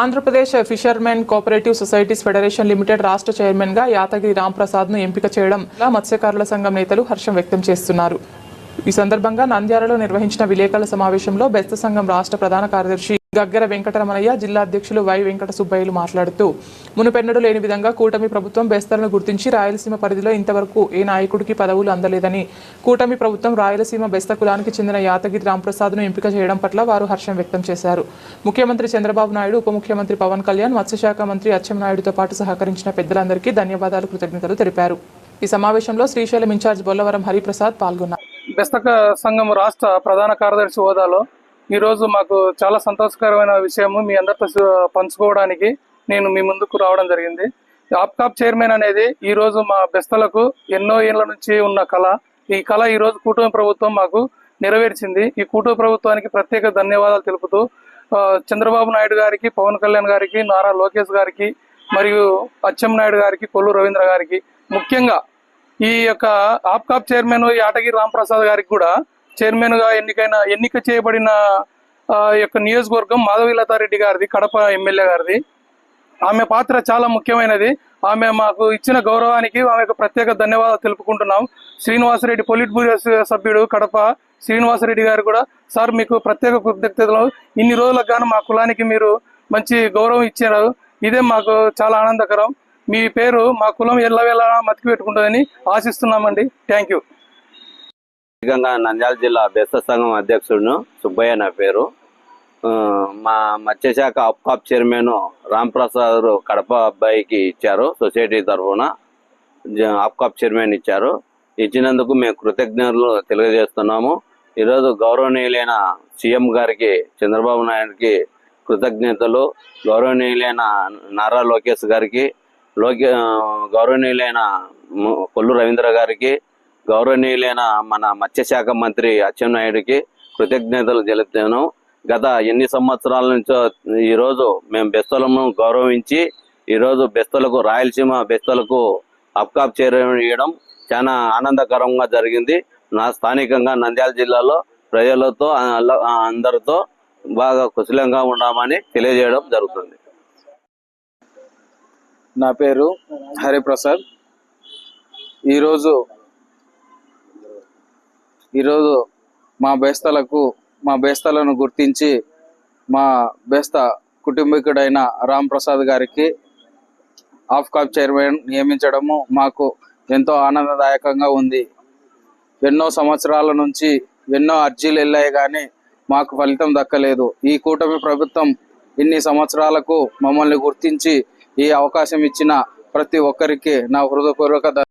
Andhra Pradesh fishermen cooperative societies federation limited రాష్ట్ర చైర్మన్గా యాతగిరి రాంప్రసాద్ను ఎంపిక చేయడం మత్స్యకారుల సంఘం నేతలు హర్షం వ్యక్తం చేస్తున్నారు. ఈ సందర్భంగా నంద్యాలలో నిర్వహించిన విలేకరుల సమావేశంలో బెస్త సంఘం రాష్ట్ర ప్రధాన కార్యదర్శి గగ్గర వెంకటరమణయ్య జిల్లా అధ్యక్షులు వై వెంకట సుబ్బయ్యలు మాట్లాడుతూ మునుపెన్నడు లేని విధంగా కూటమి ప్రభుత్వం బెస్తలను గుర్తించి రాయలసీమ పరిధిలో ఇంతవరకు ఏ నాయకుడికి పదవులు అందలేదని కూటమి ప్రభుత్వం రాయలసీమ బెస్త కులానికి చెందిన యాతగిరి రాంప్రసాద్ను ఎంపిక చేయడం పట్ల వారు హర్షం వ్యక్తం చేశారు. ముఖ్యమంత్రి చంద్రబాబు నాయుడు ఉప ముఖ్యమంత్రి పవన్ కళ్యాణ్ మత్స్యశాఖ మంత్రి అచ్చెన్నాయుడుతో పాటు సహకరించిన పెద్దలందరికీ ధన్యవాదాలు కృతజ్ఞతలు తెలిపారు. ఈ సమావేశంలో శ్రీశైలం ఇన్ఛార్జ్ బొల్లవరం హరిప్రసాద్ పాల్గొన్నారు. బెస్తక సంఘం రాష్ట్ర ప్రధాన కార్యదర్శి హోదాలో ఈరోజు మాకు చాలా సంతోషకరమైన విషయము మీ అందరితో పంచుకోవడానికి నేను మీ ముందుకు రావడం జరిగింది. ఆప్కాప్ చైర్మన్ అనేది ఈ రోజు మా బెస్తలకు ఎన్నో ఏళ్ళ నుంచి ఉన్న కళ. ఈ కళ ఈరోజు రోజు కూటమి ప్రభుత్వం మాకు నెరవేర్చింది. ఈ కూటమి ప్రభుత్వానికి ప్రత్యేక ధన్యవాదాలు తెలుపుతూ చంద్రబాబు నాయుడు గారికి పవన్ కళ్యాణ్ గారికి నారా లోకేష్ గారికి మరియు అచ్చెం నాయుడు గారికి కొల్లు రవీంద్ర గారికి. ముఖ్యంగా ఈ యొక్క ఆప్కాప్ చైర్మన్ యాటగిరి రాంప్రసాద్ గారికి కూడా చైర్మన్గా ఎన్నికైన ఎన్నిక చేయబడిన యొక్క నియోజకవర్గం మాధవీలతారెడ్డి గారిది కడప ఎమ్మెల్యే గారిది. ఆమె పాత్ర చాలా ముఖ్యమైనది. ఆమె మాకు ఇచ్చిన గౌరవానికి ఆమెకు ప్రత్యేక ధన్యవాదాలు తెలుపుకుంటున్నాం. శ్రీనివాసరెడ్డి పొలిట్ బ్యూరో సభ్యుడు కడప శ్రీనివాసరెడ్డి గారు కూడా సార్ మీకు ప్రత్యేక కృతజ్ఞతలు. ఇన్ని రోజులకు గాను మా కులానికి మీరు మంచి గౌరవం ఇచ్చారు. ఇదే మాకు చాలా ఆనందకరం. మీ పేరు మా కులం ఎల్లవేళ మతికి పెట్టుకుంటుందని ఆశిస్తున్నామండి. Thank you. ముఖ్యంగా నంద్యాల జిల్లా బెస్త సంఘం అధ్యక్షుడును సుబ్బయ్య నా పేరు. మా మత్స్యశాఖ అప్కాప్ చైర్మన్ రాంప్రసాద్ కడప అబ్బాయికి ఇచ్చారు సొసైటీ తరఫున అప్కాప్ చైర్మన్ ఇచ్చారు. ఇచ్చినందుకు మేము కృతజ్ఞతలు తెలియజేస్తున్నాము. ఈరోజు గౌరవనీయులైన సీఎం గారికి చంద్రబాబు నాయుడుకి కృతజ్ఞతలు. గౌరవనీయులైన నారా లోకేష్ గారికి లోకే గౌరవనీయులైన కొల్లు రవీంద్ర గారికి గౌరవనీయులైన మన మత్స్యశాఖ మంత్రి అచ్చెన్నాయుడికి కృతజ్ఞతలు తెలుపుతాను. గత ఎన్ని సంవత్సరాల నుంచో ఈ రోజు మేము బెస్తలను గౌరవించి ఈ రోజు బెస్తలకు రాయలసీమ బెస్తలకు అప్కాప్ చేయడం చాలా ఆనందకరంగా జరిగింది. నా స్థానికంగా నంద్యాల జిల్లాలో ప్రజలతో అందరితో బాగా కుశలంగా ఉన్నామని తెలియజేయడం జరుగుతుంది. నా పేరు హరిప్రసాద్. ఈరోజు ఈరోజు మా బేస్తలకు మా బేస్తలను గుర్తించి మా బేస్త కుటుంబీకుడైన రామ్ ప్రసాద్ గారికి ఆఫ్ కాప్ చైర్మన్ నియమించడము మాకు ఎంతో ఆనందదాయకంగా ఉంది. ఎన్నో సంవత్సరాల నుంచి ఎన్నో అర్జీలు వెళ్ళాయి కానీ మాకు ఫలితం దక్కలేదు. ఈ కూటమి ప్రభుత్వం ఇన్ని సంవత్సరాలకు మమ్మల్ని గుర్తించి ఈ అవకాశం ఇచ్చిన ప్రతి ఒక్కరికి నా హృదయపూర్వక